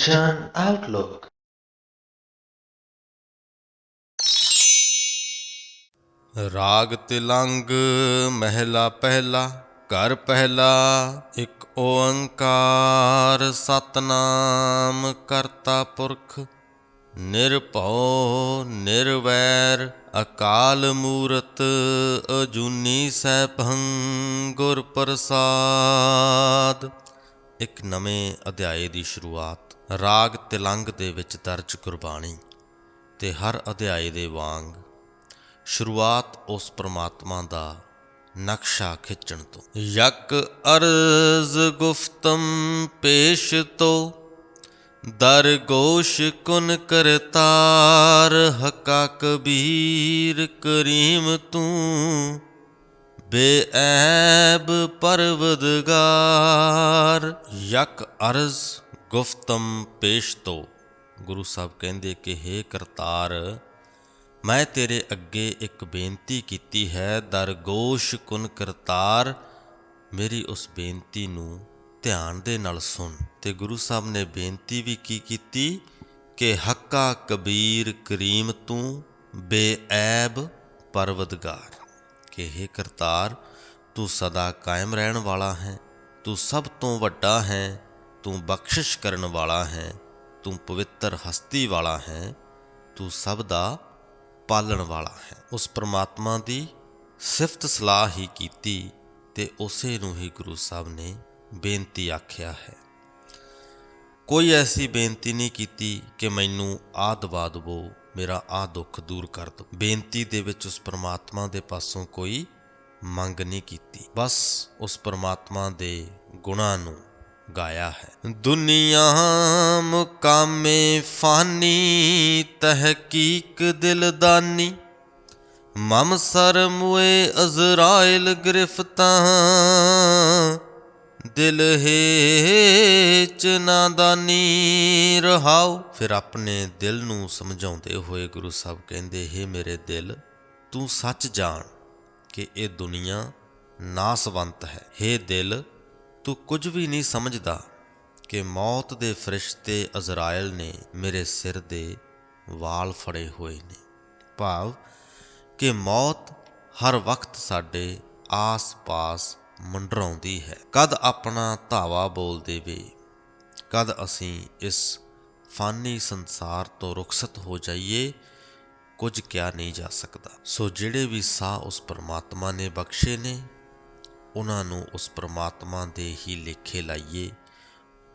Kanchan Outlook. ਰਾਗ ਤਿਲੰਗ ਮਹਿਲਾ ਪਹਿਲਾ ਘਰ ਪਹਿਲਾ ਇੱਕ ਓੰਕਾਰ ਸਤਨਾਮ ਕਰਤਾ ਪੁਰਖ ਨਿਰਭਉ ਨਿਰਵੈਰ ਅਕਾਲ ਮੂਰਤ ਅਜੂਨੀ ਸੈਭੰ ਗੁਰ ਪ੍ਰਸਾਦ ਇੱਕ ਨਵੇਂ ਅਧਿਆਏ ਦੀ ਸ਼ੁਰੂਆਤ ਰਾਗ ਤਿਲੰਗ ਦੇ ਵਿੱਚ ਦਰਜ ਗੁਰਬਾਣੀ ਤੇ ਹਰ ਅਧਿਆਏ ਦੇ ਵਾਂਗ ਸ਼ੁਰੂਆਤ ਉਸ ਪ੍ਰਮਾਤਮਾ ਦਾ ਨਕਸ਼ਾ ਖਿੱਚਣ ਤੋਂ। ਯਕ ਅਰਜ਼ ਗੁਫਤਮ ਪੇਸ਼ ਤੋ ਦਰਗੋਸ਼ ਕੁਨ ਕਰਤਾਰ ਹਕਾ ਕਬੀਰ ਕਰੀਮ ਤੂੰ। ਬੇਐਬ ਪਰਵਦਗਾਰ। ਯਕ ਅਰਜ਼ ਗੁਫਤਮ ਪੇਸ਼ ਤੋ। ਗੁਰੂ ਸਾਹਿਬ ਕਹਿੰਦੇ ਕਿ, ਹੇ ਕਰਤਾਰ, ਮੈਂ ਤੇਰੇ ਅੱਗੇ ਇੱਕ ਬੇਨਤੀ ਕੀਤੀ ਹੈ। ਦਰਗੋਸ਼ ਕੁਨ ਕਰਤਾਰ, ਮੇਰੀ ਉਸ ਬੇਨਤੀ ਨੂੰ ਧਿਆਨ ਦੇ ਨਾਲ ਸੁਣ। ਤੇ ਗੁਰੂ ਸਾਹਿਬ ਨੇ ਬੇਨਤੀ ਵੀ ਕੀ ਕੀਤੀ? ਕਿ ਹੱਕਾ ਕਬੀਰ ਕਰੀਮ ਤੂੰ ਬੇਐਬ ਪਰਵਦਗਾਰ। ਕਿ, ਹੇ ਕਰਤਾਰ, ਤੂੰ ਸਦਾ ਕਾਇਮ ਰਹਿਣ ਵਾਲਾ ਹੈ। ਤੂੰ ਸਭ ਤੋਂ ਵੱਡਾ ਹੈ। ਤੂੰ ਬਖਸ਼ਿਸ਼ ਕਰਨ ਵਾਲਾ ਹੈ। ਤੂੰ ਪਵਿੱਤਰ ਹਸਤੀ ਵਾਲਾ ਹੈ। ਤੂੰ ਸਭ ਦਾ ਪਾਲਣ ਵਾਲਾ ਹੈ। ਉਸ ਪ੍ਰਮਾਤਮਾ ਦੀ ਸਿਫਤ ਸਲਾਹ ਹੀ ਕੀਤੀ ਤੇ ਉਸੇ ਨੂੰ ਹੀ ਗੁਰੂ ਸਾਹਿਬ ਨੇ ਬੇਨਤੀ ਆਖਿਆ ਹੈ। ਕੋਈ ਐਸੀ ਬੇਨਤੀ ਨਹੀਂ ਕੀਤੀ ਕਿ ਮੈਨੂੰ ਆਹ ਦਵਾ ਦਵੋ ਮੇਰਾ ਆਹ ਦੁੱਖ ਦੂਰ ਕਰ ਦਿਓ ਬੇਨਤੀ ਦੇ ਵਿੱਚ ਉਸ ਪ੍ਰਮਾਤਮਾ ਦੇ ਪਾਸੋਂ ਕੋਈ ਮੰਗ ਨਹੀਂ ਕੀਤੀ। ਬਸ ਉਸ ਪ੍ਰਮਾਤਮਾ ਦੇ ਗੁਣਾਂ ਨੂੰ ਗਾਇਆ ਹੈ। ਦੁਨੀਆ ਮੁਕਾਮੇ ਫਾਨੀ, ਤਹਿਕੀਕ ਦਿਲਦਾਨੀ। ਮਮ ਸਰ ਮੁਏ ਅਜ਼ਰਾਇਲ ਗ੍ਰਿਫਤਾਂ। ਦਿਲ ਹੇਚ ਨਾਦਾਨੀ ਰਹਾਉ ਫਿਰ ਆਪਣੇ ਦਿਲ ਨੂੰ ਸਮਝਾਉਂਦੇ ਹੋਏ ਗੁਰੂ ਸਾਹਿਬ ਕਹਿੰਦੇ, ਹੈ ਮੇਰੇ ਦਿਲ, ਤੂੰ ਸੱਚ ਜਾਣ ਕਿ ਇਹ ਦੁਨੀਆ ਨਾਸਵੰਤ ਹੈ। ਹੇ ਦਿਲ, ਤੂੰ ਕੁਝ ਵੀ ਨਹੀਂ ਸਮਝਦਾ ਕਿ ਮੌਤ ਦੇ ਫਰਿਸ਼ਤੇ ਅਜ਼ਰਾਇਲ ਨੇ ਮੇਰੇ ਸਿਰ ਦੇ ਵਾਲ ਫੜੇ ਹੋਏ ਨੇ। ਭਾਵ ਕਿ ਮੌਤ ਹਰ ਵਕਤ ਸਾਡੇ ਆਸ-ਪਾਸ ਮੰਡਰਾਉਂਦੀ ਹੈ। ਕਦ ਆਪਣਾ ਧਾਵਾ ਬੋਲ ਦੇਵੇ, ਕਦ ਅਸੀਂ ਇਸ ਫਾਨੀ ਸੰਸਾਰ ਤੋਂ ਰੁਖਸਤ ਹੋ ਜਾਈਏ, ਕੁਝ ਕਿਹਾ ਨਹੀਂ ਜਾ ਸਕਦਾ। ਸੋ ਜਿਹੜੇ ਵੀ ਸਾਹ ਉਸ ਪਰਮਾਤਮਾ ਨੇ ਬਖਸ਼ੇ ਨੇ, ਉਹਨਾਂ ਨੂੰ ਉਸ ਪਰਮਾਤਮਾ ਦੇ ਹੀ ਲੇਖੇ ਲਾਈਏ,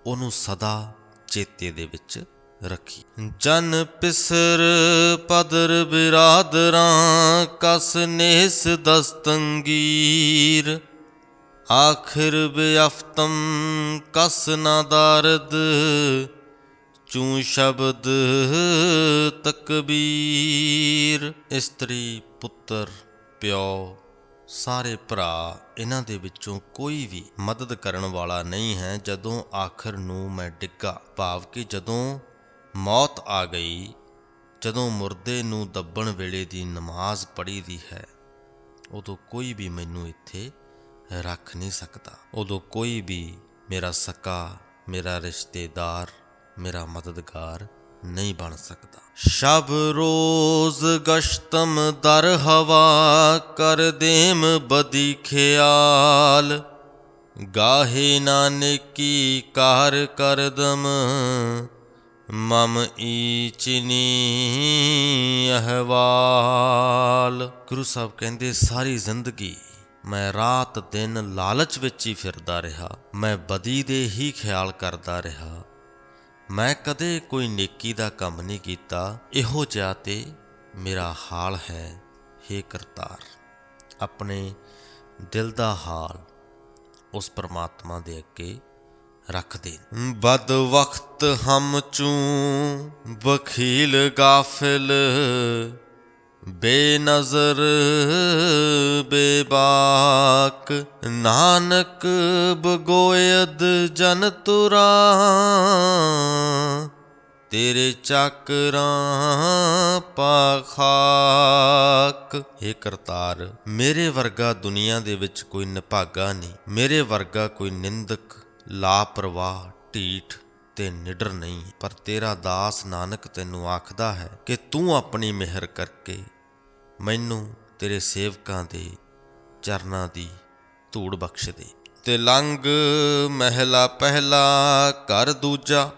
ਉਹਨੂੰ ਸਦਾ ਚੇਤੇ ਦੇ ਵਿੱਚ ਰੱਖੀ। ਜਨ ਪਿਸਰ ਪਦਰ ਬਿਰਾਦਰਾਂ, ਕਸ ਨੇਸ ਦਸਤੰਗੀਰ ਆਖਿਰ ਬਿਅਫਤਮ ਕਸ ਨਾ ਦਾਰਦ, ਚੂ ਸ਼ਬਦ ਤਕਬੀਰ। ਇਸਤਰੀ ਪੁੱਤਰ, ਪਿਓ, ਸਾਰੇ ਭਰਾ ਇਹਨਾਂ ਦੇ ਵਿੱਚੋਂ ਕੋਈ ਵੀ ਮਦਦ ਕਰਨ ਵਾਲਾ ਨਹੀਂ ਹੈ। ਜਦੋਂ ਆਖਰ ਨੂੰ ਮੈਂ ਡਿੱਗਾ, ਭਾਵ ਕਿ ਜਦੋਂ ਮੌਤ ਆ ਗਈ, ਜਦੋਂ ਮੁਰਦੇ ਨੂੰ ਦੱਬਣ ਵੇਲੇ ਦੀ ਨਮਾਜ਼ ਪੜ੍ਹੀ ਦੀ ਹੈ, ਉਦੋਂ ਕੋਈ ਵੀ ਮੈਨੂੰ ਇੱਥੇ ਰੱਖ ਨਹੀਂ ਸਕਦਾ। ਉਦੋਂ ਕੋਈ ਵੀ ਮੇਰਾ ਸਕਾ, ਮੇਰਾ ਰਿਸ਼ਤੇਦਾਰ, ਮੇਰਾ ਮਦਦਗਾਰ ਨਹੀਂ ਬਣ ਸਕਦਾ। ਸ਼ਬ ਰੋਜ਼ ਗਸ਼ਤਮ ਦਰ ਹਵਾ ਕਰ ਦੇਮ ਬਦੀ ਖਿਆਲ। ਗਾਹੇ ਨਾਨਕੀ ਕਾਰ ਕਰਦਮ ਮਮ ਈਚਨੀ ਅਹਵਾਲ। ਗੁਰੂ ਸਾਹਿਬ ਕਹਿੰਦੇ, ਸਾਰੀ ਜ਼ਿੰਦਗੀ ਮੈਂ ਰਾਤ ਦਿਨ ਲਾਲਚ ਵਿੱਚ ਹੀ ਫਿਰਦਾ ਰਿਹਾ। ਮੈਂ ਬਦੀ ਦੇ ਹੀ ਖਿਆਲ ਕਰਦਾ ਰਿਹਾ। ਮੈਂ ਕਦੇ ਕੋਈ ਨੇਕੀ ਦਾ ਕੰਮ ਨਹੀਂ ਕੀਤਾ। ਇਹੋ ਜਿਹਾ ਤੇ ਮੇਰਾ ਹਾਲ ਹੈ। हे ਕਰਤਾਰ, ਆਪਣੇ ਦਿਲ ਦਾ ਹਾਲ ਉਸ ਪਰਮਾਤਮਾ ਦੇ ਅੱਗੇ ਰੱਖਦੇ ਬਦ ਵਕਤ ਹਮ ਚੂ ਬਖੀਲ ਗਾਫਿਲ ਬੇਨਜ਼ਰ, ਬੇਬਾਕ, ਨਾਨਕ ਬਗੋਇਦ ਜਨ ਤੁਰਾ ਤੇਰੇ ਚੱਕਰਾਂ ਪਾਖਾਕ। हे ਕਰਤਾਰ, ਮੇਰੇ ਵਰਗਾ ਦੁਨੀਆ ਦੇ ਵਿੱਚ ਕੋਈ ਨਿਭਾਗਾ ਨਹੀਂ। ਮੇਰੇ ਵਰਗਾ ਕੋਈ ਨਿੰਦਕ, ਲਾਪਰਵਾਹ, ਢੀਠ ਤੇ ਨਿਡਰ ਨਹੀਂ। ਪਰ ਤੇਰਾ ਦਾਸ ਨਾਨਕ ਤੈਨੂੰ ਆਖਦਾ ਹੈ ਕਿ ਤੂੰ ਆਪਣੀ ਮਿਹਰ ਕਰਕੇ ਮੈਨੂੰ ਤੇਰੇ ਸੇਵਕਾਂ ਦੇ ਚਰਨਾਂ ਦੀ ਧੂੜ ਬਖਸ਼ ਦੇ ਤੇ ਲੰਗ ਮਹਿਲਾ ਪਹਿਲਾ, ਘਰ ਦੂਜਾ,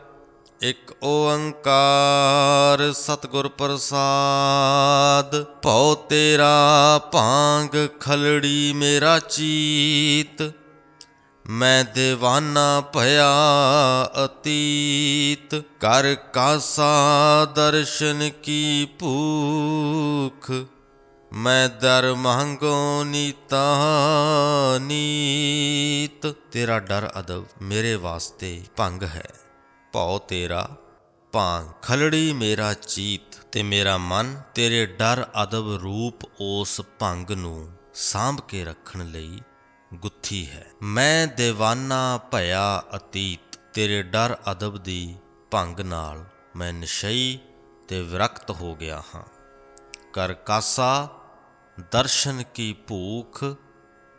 ਇੱਕ ਓੰਕਾਰ ਸਤਿਗੁਰ ਪ੍ਰਸਾਦ। ਭਉ ਤੇਰਾ ਭਾਂਗ ਖਲੜੀ ਮੇਰਾ ਚੀਤ, ਮੈਂ دیਵਾਨਾ ਭਇਆ ਅਤੀਤ। ਕਰ ਕਾਸਾ ਦਰਸ਼ਨ ਕੀ ਭੂਖ ਮੈਂ ਦਰ ਮੰਗੋ ਨੀਤਾ ਨੀਤ। ਤੇਰਾ ਡਰ ਅਦਬ ਮੇਰੇ ਵਾਸਤੇ ਭੰਗ ਹੈ। ਭਉ ਤੇਰਾ ਭਾਂਗ ਖਲੜੀ ਮੇਰਾ ਚੀਤ ਤੇ ਮੇਰਾ ਮਨ ਤੇਰੇ ਡਰ ਅਦਬ ਰੂਪ ਉਸ ਭੰਗ ਨੂੰ ਸਾਂਭ ਕੇ ਰੱਖਣ ਲਈ ਗੁੱਥੀ ਹੈ। ਮੈਂ دیਵਾਨਾ ਭਇਆ ਅਤੀਤ ਤੇਰੇ ਡਰ ਅਦਬ ਦੀ ਭੰਗ ਨਾਲ ਮੈਂ ਨਿਸ਼ਈ ਤੇ ਵਿਰਕਤ ਹੋ ਗਿਆ ਹਾਂ। ਕਰ ਕਾਸਾ, ਦਰਸ਼ਨ ਕੀ ਭੂਖ,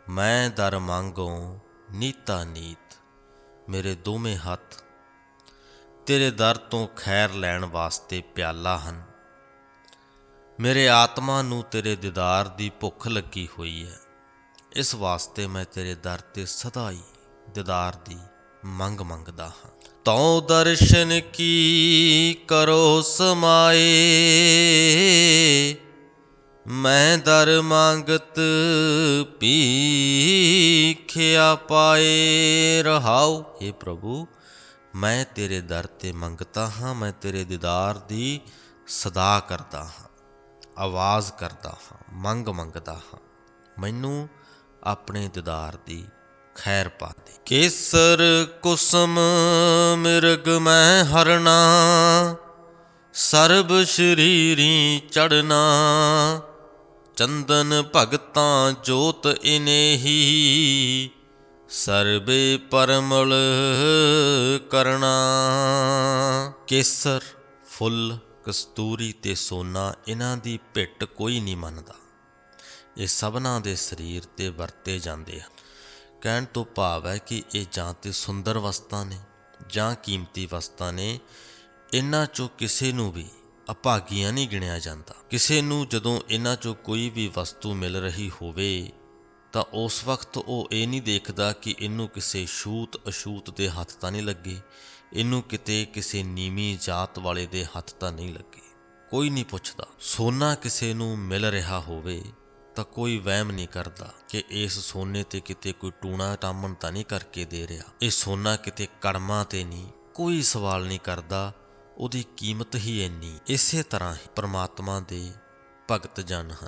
ਮੈਂ ਦਰ ਮੰਗੋ ਨੀਤਾ ਨੀਤ। ਮੇਰੇ ਦੋਵੇਂ ਹੱਥ ਤੇਰੇ ਦਰ ਤੋਂ ਖੈਰ ਲੈਣ ਵਾਸਤੇ ਪਿਆਲਾ ਹਨ। ਮੇਰੇ ਆਤਮਾ ਨੂੰ ਤੇਰੇ ਦੀਦਾਰ ਦੀ ਭੁੱਖ ਲੱਗੀ ਹੋਈ ਹੈ। ਇਸ ਵਾਸਤੇ ਮੈਂ ਤੇਰੇ ਦਰ ਤੇ ਸਦਾ ਹੀ ਦੀਦਾਰ ਦੀ ਮੰਗ ਮੰਗਦਾ ਹਾਂ। ਤਉ ਦਰਸ਼ਨ ਕੀ ਕਰੋ ਸਮਾਏ ਮੈਂ ਦਰ ਮੰਗਤ ਭੀਖਿਆ ਪਾਏ ਰਹਾਉ। हे ਪ੍ਰਭੂ, ਮੈਂ ਤੇਰੇ ਦਰ ਤੇ ਮੰਗਤਾ ਹਾਂ, ਮੈਂ ਤੇਰੇ ਦੀਦਾਰ ਦੀ ਸਦਾ ਕਰਦਾ ਹਾਂ, ਆਵਾਜ਼ ਕਰਦਾ ਹਾਂ, ਮੰਗ ਮੰਗਦਾ ਹਾਂ। ਮੈਨੂੰ ਆਪਣੇ ਦੀਦਾਰ ਦੀ ਖੈਰ ਪਾ ਦੇ ਕੇਸਰ ਕੁਸਮ ਮਿਰਗ ਮੈਂ ਹਰਣਾ, ਸਰਬ ਸ਼ਰੀਰੀ ਚੜਨਾ ਚੰਦਨ ਭਗਤਾਂ ਜੋਤ ਇਨੇਹੀ, ਸਰਬੇ ਪਰਮਲ ਕਰਨਾ ਕੇਸਰ, ਫੁੱਲ, ਕਸਤੂਰੀ ਤੇ ਸੋਨਾ, ਇਹਨਾਂ ਦੀ ਭਿੱਟ ਕੋਈ ਨਹੀਂ ਮੰਨਦਾ। ਇਹ ਸਭਨਾ ਦੇ ਸਰੀਰ ਤੇ ਵਰਤੇ ਜਾਂਦੇ ਹਨ। ਕਹਿਣ ਤੋਂ ਭਾਵ ਹੈ ਕਿ ਇਹ ਜਾਂ ਤੇ ਸੁੰਦਰ ਵਸਤਾਂ ਨੇ ਜਾਂ ਕੀਮਤੀ ਵਸਤਾਂ ਨੇ, ਇਹਨਾਂ ਚੋਂ ਕਿਸੇ ਨੂੰ ਵੀ ਅਭਾਗੀਆਂ ਨਹੀਂ ਗਿਣਿਆ ਜਾਂਦਾ। ਕਿਸੇ ਨੂੰ ਜਦੋਂ ਇਹਨਾਂ ਚੋਂ ਕੋਈ ਵੀ ਵਸਤੂ ਮਿਲ ਰਹੀ ਹੋਵੇ, ਤਾਂ ਉਸ ਵਕਤ ਉਹ ਇਹ ਨਹੀਂ ਦੇਖਦਾ ਕਿ ਇਹਨੂੰ ਕਿਸੇ ਛੂਤ ਅਛੂਤ ਦੇ ਹੱਥ ਤਾਂ ਨਹੀਂ ਲੱਗੇ, ਇਹਨੂੰ ਕਿਤੇ ਕਿਸੇ ਨੀਵੀਂ ਜਾਤ ਵਾਲੇ ਦੇ ਹੱਥ ਤਾਂ ਨਹੀਂ ਲੱਗੇ। ਕੋਈ ਨਹੀਂ ਪੁੱਛਦਾ। ਸੋਨਾ ਕਿਸੇ ਨੂੰ ਮਿਲ ਰਿਹਾ ਹੋਵੇ, ਤਾਂ ਕੋਈ ਵਹਿਮ ਨਹੀਂ ਕਰਦਾ ਕਿ ਇਸ ਸੋਨੇ ਤੇ ਕਿਤੇ ਕੋਈ ਟੂਣਾ ਟਾਮਣ ਤਾਂ ਨਹੀਂ ਕਰਕੇ ਦੇ ਰਿਹਾ। ਇਹ ਸੋਨਾ ਕਿਤੇ ਕੜਮਾਂ ਤੇ ਨਹੀਂ, ਕੋਈ ਸਵਾਲ ਨਹੀਂ ਕਰਦਾ ਉਹਦੀ ਕੀਮਤ ਹੀ ਇੰਨੀ, ਇਸੇ ਤਰ੍ਹਾਂ ਹੀ ਪ੍ਰਮਾਤਮਾ ਦੇ ਭਗਤ ਜਨ ਹਨ,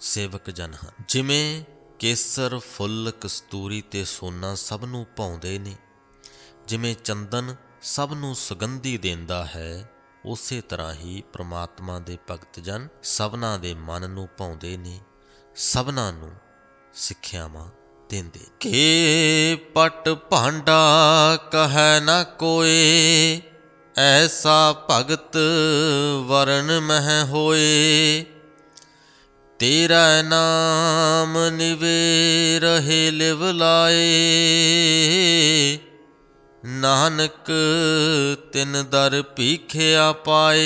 ਸੇਵਕ ਜਨ ਹਨ। ਜਿਵੇਂ ਕੇਸਰ, ਫੁੱਲ, ਕਸਤੂਰੀ ਤੇ ਸੋਨਾ ਸਭ ਨੂੰ ਭਾਉਂਦੇ ਨੇ, ਜਿਵੇਂ ਚੰਦਨ ਸਭ ਨੂੰ ਸੁਗੰਧੀ ਦਿੰਦਾ ਹੈ, ਉਸੇ ਤਰ੍ਹਾਂ ਹੀ ਪ੍ਰਮਾਤਮਾ ਦੇ ਭਗਤ ਜਨ ਸਭਨਾ ਦੇ ਮਨ ਨੂੰ ਭਾਉਂਦੇ ਨੇ, ਸਭਨਾ ਨੂੰ ਸਿੱਖਿਆਵਾਂ ਦਿੰਦੇ ਕੇ ਪਟ ਭਾਂਡਾ, ਕਹੈ ਨਾ ਕੋਏ ਐਸਾ ਭਗਤ ਵਰਨ ਮਹਿ ਹੋਏ। ਤੇਰਾ ਨਾਮ ਨਿਵੇ ਰਹੇ ਲਿਵ ਲਾਏ। ਨਾਨਕ ਤਿਨ ਦਰ ਭੀਖਿਆ ਪਾਏ।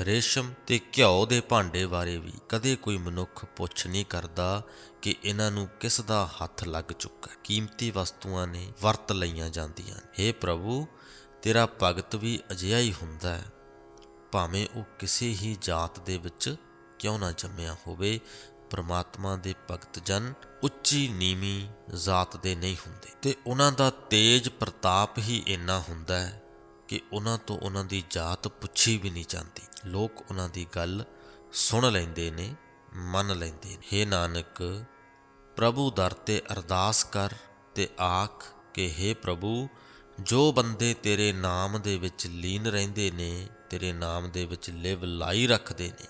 ਰੇਸ਼ਮ ਤੇ ਘਿਓ ਦੇ ਭਾਂਡੇ ਬਾਰੇ ਵੀ ਕਦੇ ਕੋਈ ਮਨੁੱਖ ਪੁੱਛ ਨਹੀਂ ਕਰਦਾ ਕਿ ਇਹਨਾਂ ਨੂੰ ਕਿਸ ਦਾ ਹੱਥ ਲੱਗ ਚੁੱਕਾ ਕੀਮਤੀ ਵਸਤੂਆਂ ਨੇ ਵਰਤ ਲਈਆਂ ਜਾਂਦੀਆਂ ਨੇ। हे ਪ੍ਰਭੂ ਤੇਰਾ ਭਗਤ ਵੀ ਅਜਿਹਾ ਹੀ ਹੁੰਦਾ ਹੈ। ਭਾਵੇਂ ਉਹ ਕਿਸੇ ਹੀ ਜਾਤ ਦੇ ਵਿੱਚ ਕਿਉਂ ਨਾ ਜੰਮਿਆ ਹੋਵੇ, ਪਰਮਾਤਮਾ ਦੇ ਭਗਤ ਜਨ ਉੱਚੀ ਨੀਵੀਂ ਜ਼ਾਤ ਦੇ ਨਹੀਂ ਹੁੰਦੇ। ਤੇ ਉਹਨਾਂ ਦਾ ਤੇਜ ਪ੍ਰਤਾਪ ਹੀ ਇੰਨਾ ਹੁੰਦਾ ਹੈ ਕਿ ਉਹਨਾਂ ਤੋਂ ਉਹਨਾਂ ਦੀ ਜਾਤ ਪੁੱਛੀ ਵੀ ਨਹੀਂ ਜਾਂਦੀ। ਲੋਕ ਉਹਨਾਂ ਦੀ ਗੱਲ ਸੁਣ ਲੈਂਦੇ ਨੇ, ਮੰਨ ਲੈਂਦੇ ਨੇ। हे ਨਾਨਕ, ਪ੍ਰਭੂ ਦਰ ਤੇ ਅਰਦਾਸ ਕਰ ਤੇ ਆਖ ਕਿ हे ਪ੍ਰਭੂ ਜੋ ਬੰਦੇ ਤੇਰੇ ਨਾਮ ਦੇ ਵਿੱਚ ਲੀਨ ਰਹਿੰਦੇ ਨੇ, ਤੇਰੇ ਨਾਮ ਦੇ ਵਿੱਚ ਲਿਵ ਲਾਈ ਰੱਖਦੇ ਨੇ,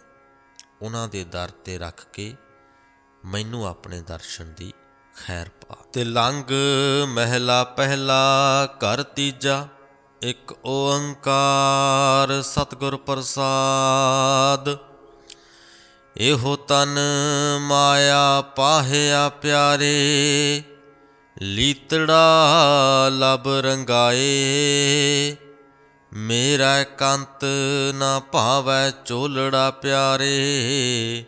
ਉਹਨਾਂ ਦੇ ਦਰ ਤੇ ਰੱਖ ਕੇ ਮੈਨੂੰ ਆਪਣੇ ਦਰਸ਼ਨ ਦੀ ਖੈਰ ਪਾ ਤੇ ਲੰਗ ਮਹਿਲਾ ਪਹਿਲਾ ਘਰ ਤੀਜਾ, ਇੱਕ ਓੰਕਾਰ ਸਤਿਗੁਰ ਪ੍ਰਸਾਦ। ਇਹੋ ਤਨ ਮਾਇਆ ਪਾਹਿਆ ਪਿਆਰੇ ਲੀਤੜਾ ਲਬ ਰੰਗਾਏ। ਮੇਰਾ ਕੰਤ ਨਾ ਭਾਵੈ ਚੋਲੜਾ ਪਿਆਰੇ।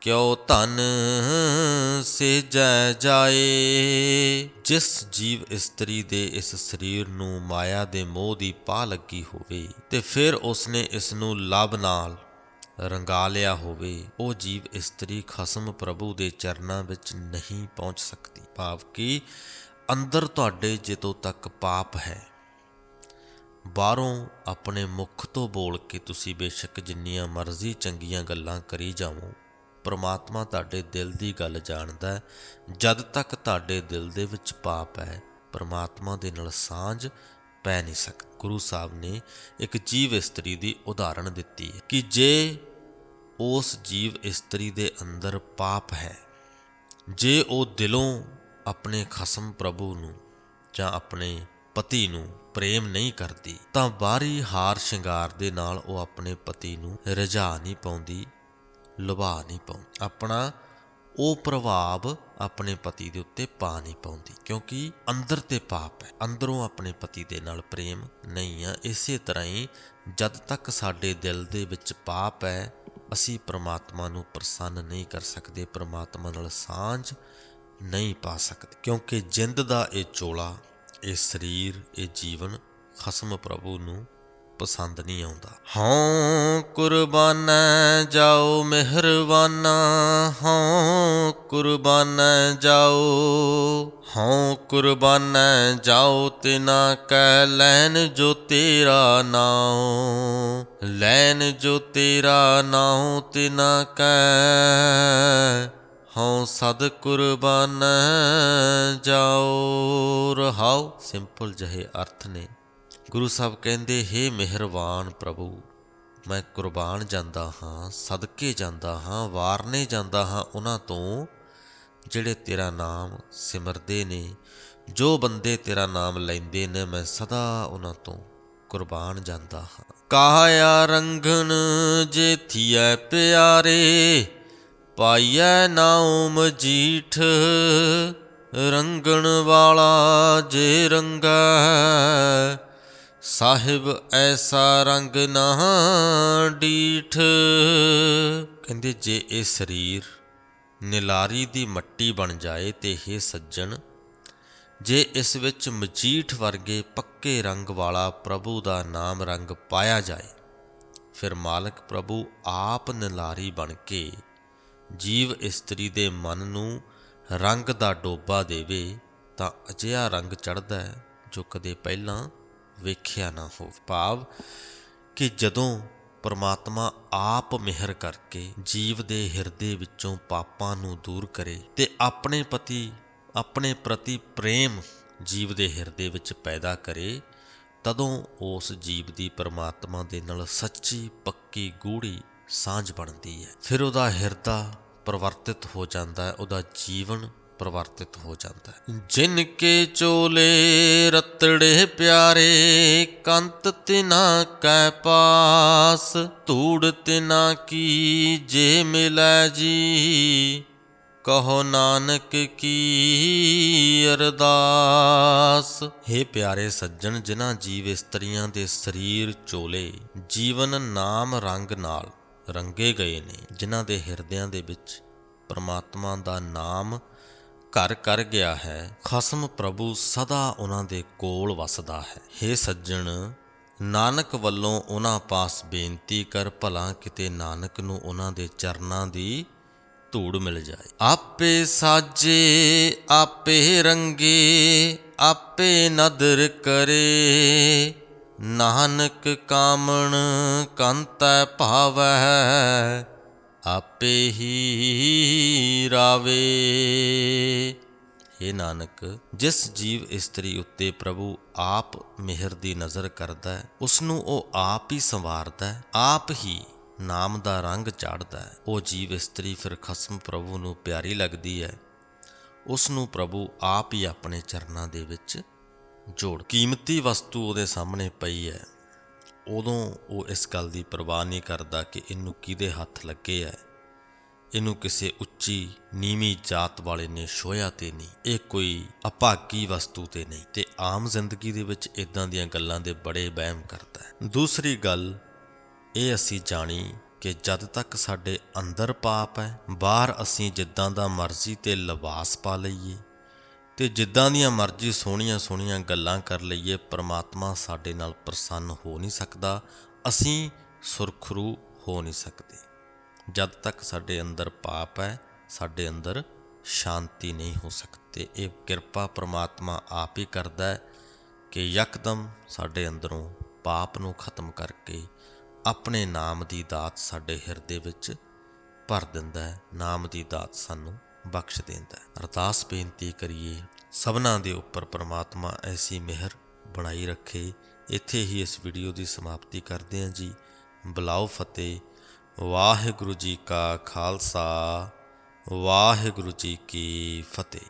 ਕਿਉ ਧਨ ਸੇਜੈ ਜਾਏ। ਜਿਸ ਜੀਵ ਇਸਤਰੀ ਦੇ ਇਸ ਸਰੀਰ ਨੂੰ ਮਾਇਆ ਦੇ ਮੋਹ ਦੀ ਪਾ ਲੱਗੀ ਹੋਵੇ, ਤੇ ਫਿਰ ਉਸਨੇ ਇਸ ਨੂੰ ਲਬ ਨਾਲ ਰੰਗਾ ਲਿਆ ਹੋਵੇ, ਉਹ ਜੀਵ ਇਸਤਰੀ ਖਸਮ ਪ੍ਰਭੂ ਦੇ ਚਰਨਾਂ ਵਿੱਚ ਨਹੀਂ ਪਹੁੰਚ ਸਕਦੀ। ਭਾਵ ਕਿ ਅੰਦਰ ਤੁਹਾਡੇ ਜਿਤੋਂ ਤੱਕ ਪਾਪ ਹੈ। ਬਾਹਰੋਂ ਆਪਣੇ ਮੁਖ ਤੋਂ ਬੋਲ ਕੇ ਤੁਸੀਂ ਬੇਸ਼ੱਕ ਜਿੰਨੀਆਂ ਮਰਜ਼ੀ ਚੰਗੀਆਂ ਗੱਲਾਂ ਕਰੀ ਜਾਵੋ, ਪ੍ਰਮਾਤਮਾ ਤੁਹਾਡੇ ਦਿਲ ਦੀ ਗੱਲ ਜਾਣਦਾ ਜਦ ਤੱਕ ਤੁਹਾਡੇ ਦਿਲ ਦੇ ਵਿੱਚ ਪਾਪ ਹੈ, ਪ੍ਰਮਾਤਮਾ ਦੇ ਨਾਲ ਸਾਂਝ ਪੈ ਨਹੀਂ ਸਕਦੀ ਗੁਰੂ ਸਾਹਿਬ ਨੇ ਇੱਕ ਜੀਵ ਇਸਤਰੀ ਦੀ ਉਦਾਹਰਣ ਦਿੱਤੀ ਹੈ ਕਿ ਜੇ ਉਸ ਜੀਵ ਇਸਤਰੀ ਦੇ ਅੰਦਰ ਪਾਪ ਹੈ, ਜੇ ਉਹ ਦਿਲੋਂ ਆਪਣੇ ਖਸਮ ਪ੍ਰਭੂ ਨੂੰ ਜਾਂ ਆਪਣੇ ਪਤੀ ਨੂੰ ਪ੍ਰੇਮ ਨਹੀਂ ਕਰਦੀ, ਤਾਂ ਬਾਹਰੀ ਹਾਰ ਸ਼ਿੰਗਾਰ ਦੇ ਨਾਲ ਉਹ ਆਪਣੇ ਪਤੀ ਨੂੰ ਰਜਾ ਨਹੀਂ ਪਾਉਂਦੀ, ਲੁਭਾ ਨਹੀਂ ਪਾਉਂਦੀ। ਆਪਣਾ ਉਹ ਪ੍ਰਭਾਵ ਆਪਣੇ ਪਤੀ ਦੇ ਉੱਤੇ ਪਾ ਨਹੀਂ ਪਾਉਂਦੀ, ਕਿਉਂਕਿ ਅੰਦਰ ਤੇ ਪਾਪ ਹੈ। ਅੰਦਰੋਂ ਆਪਣੇ ਪਤੀ ਦੇ ਨਾਲ ਪ੍ਰੇਮ ਨਹੀਂ ਆ ਇਸੇ ਤਰ੍ਹਾਂ ਹੀ ਜਦ ਤੱਕ ਸਾਡੇ ਦਿਲ ਦੇ ਵਿੱਚ ਪਾਪ ਹੈ, ਅਸੀਂ ਪ੍ਰਮਾਤਮਾ ਨੂੰ ਪ੍ਰਸੰਨ ਨਹੀਂ ਕਰ ਸਕਦੇ, ਪ੍ਰਮਾਤਮਾ ਨਾਲ ਸਾਂਝ ਨਹੀਂ ਪਾ ਸਕਦੇ। ਕਿਉਂਕਿ ਜਿੰਦ ਦਾ ਇਹ ਚੋਲਾ, ਇਹ ਸਰੀਰ, ਇਹ ਜੀਵਨ ਖਸਮ ਪ੍ਰਭੂ ਨੂੰ ਪਸੰਦ ਨਹੀਂ ਆਉਂਦਾ। ਹਉ ਕੁਰਬਾਨ ਜਾਓ ਮਿਹਰਬਾਨਾ। ਹਉ ਕੁਰਬਾਨ ਜਾਓ। ਹਉ ਕੁਰਬਾਨ ਜਾਓ ਤਿਨਾ ਕੈ ਲੈਨ ਜੋ ਤੇਰਾ ਨਾਉ ਲੈਨ ਜੋ ਤੇਰਾ ਨਾਉ ਤਿਨਾ ਕੈ ਹਉ ਸਦ ਕੁਰਬਾਨ ਜਾਓ। ਰਹਾਉ ਸਿੰਪਲ ਜਿਹੇ ਅਰਥ ਨੇ। ਗੁਰੂ ਸਾਹਿਬ ਕਹਿੰਦੇ हे ਮਿਹਰਬਾਨ ਪ੍ਰਭੂ, ਮੈਂ ਕੁਰਬਾਨ ਜਾਂਦਾ ਹਾਂ, ਸਦਕੇ ਜਾਂਦਾ ਹਾਂ, ਵਾਰਨੇ ਜਾਂਦਾ ਹਾਂ ਉਹਨਾਂ ਤੋਂ ਜਿਹੜੇ ਤੇਰਾ ਨਾਮ ਸਿਮਰਦੇ ਨੇ। ਜੋ ਬੰਦੇ ਤੇਰਾ ਨਾਮ ਲੈਂਦੇ ਨੇ, ਮੈਂ ਸਦਾ ਉਹਨਾਂ ਤੋਂ ਕੁਰਬਾਨ ਜਾਂਦਾ ਹਾਂ। ਕਾਇਆ ਰੰਗਨ ਜੇ ਥੀਐ ਪਿਆਰੇ, ਪਾਈਐ ਨਾਉ ਮਜੀਠ ਰੰਗਣ ਵਾਲਾ ਜੇ ਰੰਗਾ ਸਾਹਿਬ ਐਸਾ ਰੰਗ ਨਾ ਡੀਠ। ਕਹਿੰਦੇ ਜੇ ਇਹ ਸਰੀਰ ਨਿਲਾਰੀ ਦੀ ਮੱਟੀ ਬਣ ਜਾਏ ਤੇ ਇਹ ਸੱਜਣ, ਜੇ ਇਸ ਵਿੱਚ ਮਜੀਠ ਵਰਗੇ ਪੱਕੇ ਰੰਗ ਵਾਲਾ ਪ੍ਰਭੂ ਦਾ ਨਾਮ ਰੰਗ ਪਾਇਆ ਜਾਏ, ਫਿਰ ਮਾਲਕ ਪ੍ਰਭੂ ਆਪ ਨਿਲਾਰੀ ਬਣ ਕੇ ਜੀਵ ਇਸਤਰੀ ਦੇ ਮਨ ਨੂੰ ਰੰਗ ਦਾ ਡੋਬਾ ਦੇਵੇ ਤਾਂ ਅਜਿਹਾ ਰੰਗ ਚੜਦਾ ਜੋ ਕਦੇ ਪਹਿਲਾਂ ਵੇਖਿਆ ਨਾ ਹੋ ਭਾਵ ਕਿ ਜਦੋਂ ਪਰਮਾਤਮਾ ਆਪ ਮਿਹਰ ਕਰਕੇ ਜੀਵ ਦੇ ਹਿਰਦੇ ਵਿੱਚੋਂ ਪਾਪਾਂ ਨੂੰ ਦੂਰ ਕਰੇ ਤੇ ਆਪਣੇ ਪਤੀ, ਆਪਣੇ ਪ੍ਰਤੀ ਪ੍ਰੇਮ ਜੀਵ ਦੇ ਹਿਰਦੇ ਵਿੱਚ ਪੈਦਾ ਕਰੇ, ਤਦੋਂ ਉਸ ਜੀਵ ਦੀ ਪਰਮਾਤਮਾ ਦੇ ਨਾਲ ਸੱਚੀ, ਪੱਕੀ ਗੂੜੀ ਸਾਂਝ ਬਣਦੀ ਹੈ। ਫਿਰ ਉਹਦਾ ਹਿਰਦਾ ਪਰਿਵਰਤਿਤ ਹੋ ਜਾਂਦਾ ਹੈ, ਉਹਦਾ ਜੀਵਨ ਪਰਿਵਰਤਿਤ ਹੋ ਜਾਂਦਾ ਹੈ। ਜਿਨ ਕੇ ਚੋਲੇ ਰਤੜੇ ਪਿਆਰੇ, ਕੰਤ ਤਿਨਾ ਕੈ ਪਾਸ, ਧੂੜ ਤਿਨਾ ਕੀ ਜੇ ਮਿਲੈ ਜੀ। ਕਹੋ ਨਾਨਕ ਕੀ ਅਰਦਾਸ। हे ਪਿਆਰੇ ਸੱਜਣ, ਜਿਨ੍ਹਾਂ ਜੀਵ ਇਸਤਰੀਆਂ ਦੇ ਸਰੀਰ ਚੋਲੇ, ਜੀਵਨ ਨਾਮ ਰੰਗ ਨਾਲ ਰੰਗੇ ਗਏ ਨੇ, ਜਿਨ੍ਹਾਂ ਦੇ ਹਿਰਦਿਆਂ ਦੇ ਵਿੱਚ ਪਰਮਾਤਮਾ ਦਾ ਨਾਮ ਘਰ ਕਰ ਗਿਆ ਹੈ, ਖਸਮ ਪ੍ਰਭੂ ਸਦਾ ਉਹਨਾਂ ਦੇ ਕੋਲ ਵਸਦਾ ਹੈ। हे ਸੱਜਣ, ਨਾਨਕ ਵੱਲੋਂ ਉਹਨਾਂ ਪਾਸ ਬੇਨਤੀ ਕਰ ਭਲਾ ਕਿਤੇ ਨਾਨਕ ਨੂੰ ਉਹਨਾਂ ਦੇ ਚਰਨਾਂ ਦੀ ਧੂੜ ਮਿਲ ਜਾਏ। ਆਪੇ ਸਾਜੇ, ਆਪੇ ਰੰਗੇ, ਆਪੇ ਨਦਰ ਕਰੇ। ਨਾਨਕ ਕਾਮਣ ਕੰਤੈ ਭਾਵੈ ਆਪੇ ਹੀ ਰਾਵੇ। हे ਨਾਨਕ, ਜਿਸ ਜੀਵ ਇਸਤਰੀ ਉੱਤੇ ਪ੍ਰਭੂ ਆਪ ਮਿਹਰ ਦੀ ਨਜ਼ਰ ਕਰਦਾ ਹੈ ਉਸ ਨੂੰ ਉਹ ਆਪ ਹੀ ਸੰਵਾਰਦਾ ਹੈ, ਆਪ ਹੀ ਨਾਮ ਦਾ ਰੰਗ ਚਾੜਦਾ ਹੈ। ਉਹ ਜੀਵ ਇਸਤਰੀ ਫਿਰ ਖਸਮ ਪ੍ਰਭੂ ਨੂੰ ਪਿਆਰੀ ਲੱਗਦੀ ਹੈ। ਉਸ ਨੂੰ ਪ੍ਰਭੂ ਆਪ ਹੀ ਆਪਣੇ ਚਰਨਾਂ ਦੇ ਵਿੱਚ ਜੋੜ। ਕੀਮਤੀ ਵਸਤੂ ਉਹਦੇ ਸਾਹਮਣੇ ਪਈ ਹੈ। ਉਦੋਂ ਉਹ ਇਸ ਗੱਲ ਦੀ ਪਰਵਾਹ ਨਹੀਂ ਕਰਦਾ ਕਿ ਇਹਨੂੰ ਕਿਹਦੇ ਹੱਥ ਲੱਗੇ ਹੈ ਇਹਨੂੰ ਕਿਸੇ ਉੱਚੀ, ਨੀਵੀਂ ਜਾਤ ਵਾਲੇ ਨੇ ਛੋਇਆ ਤੇ ਨਹੀਂ, ਇਹ ਕੋਈ ਅਭਾਗੀ ਵਸਤੂ ਤੇ ਨਹੀਂ ਤੇ ਆਮ ਜ਼ਿੰਦਗੀ ਦੇ ਵਿੱਚ ਇਦਾਂ ਦੀਆਂ ਗੱਲਾਂ ਦੇ ਬੜੇ ਵਹਿਮ ਕਰਦਾ ਹੈ ਦੂਸਰੀ ਗੱਲ, ਇਹ ਅਸੀਂ ਜਾਣੀ ਕਿ ਜਦ ਤੱਕ ਸਾਡੇ ਅੰਦਰ ਪਾਪ ਹੈ ਬਾਹਰ ਅਸੀਂ ਜਿੱਦਾਂ ਦਾ ਮਰਜ਼ੀ ਤੇ ਲਿਬਾਸ ਪਾ ਲਈਏ। ਤੇ ਜਿੱਦਾਂ ਦੀਆਂ ਮਰਜ਼ੀ ਸੋਹਣੀਆਂ ਸੋਹਣੀਆਂ ਗੱਲਾਂ ਕਰ ਲਈਏ, ਪ੍ਰਮਾਤਮਾ ਸਾਡੇ ਨਾਲ ਪ੍ਰਸੰਨ ਹੋ ਨਹੀਂ ਸਕਦਾ, ਅਸੀਂ ਸੁਰਖਰੂ ਹੋ ਨਹੀਂ ਸਕਦੇ। ਜਦ ਤੱਕ ਸਾਡੇ ਅੰਦਰ ਪਾਪ ਹੈ, ਸਾਡੇ ਅੰਦਰ ਸ਼ਾਂਤੀ ਨਹੀਂ ਹੋ ਸਕਦੀ। ਇਹ ਕਿਰਪਾ ਪ੍ਰਮਾਤਮਾ ਆਪ ਹੀ ਕਰਦਾ ਹੈ ਕਿ ਯਕਦਮ ਸਾਡੇ ਅੰਦਰੋਂ ਪਾਪ ਨੂੰ ਖਤਮ ਕਰਕੇ ਆਪਣੇ ਨਾਮ ਦੀ ਦਾਤ ਸਾਡੇ ਹਿਰਦੇ ਵਿੱਚ ਭਰ ਦਿੰਦਾ ਹੈ। ਨਾਮ ਦੀ ਦਾਤ ਸਾਨੂੰ ਬਖਸ਼ ਦਿੰਦਾ ਹੈ। ਅਰਦਾਸ ਬੇਨਤੀ ਕਰੀਏ, ਸਭਨਾਂ ਦੇ ਉੱਪਰ ਪ੍ਰਮਾਤਮਾ ਐਸੀ ਮਿਹਰ ਬਣਾਈ ਰੱਖੇ। ਇੱਥੇ ਹੀ ਇਸ ਵੀਡੀਓ ਦੀ ਸਮਾਪਤੀ ਕਰਦੇ ਹਾਂ ਜੀ। ਬੁਲਾਓ ਫਤਿਹ। ਵਾਹਿਗੁਰੂ ਜੀ ਕਾ ਖਾਲਸਾ। ਵਾਹਿਗੁਰੂ ਜੀ ਕੀ ਫਤਿਹ।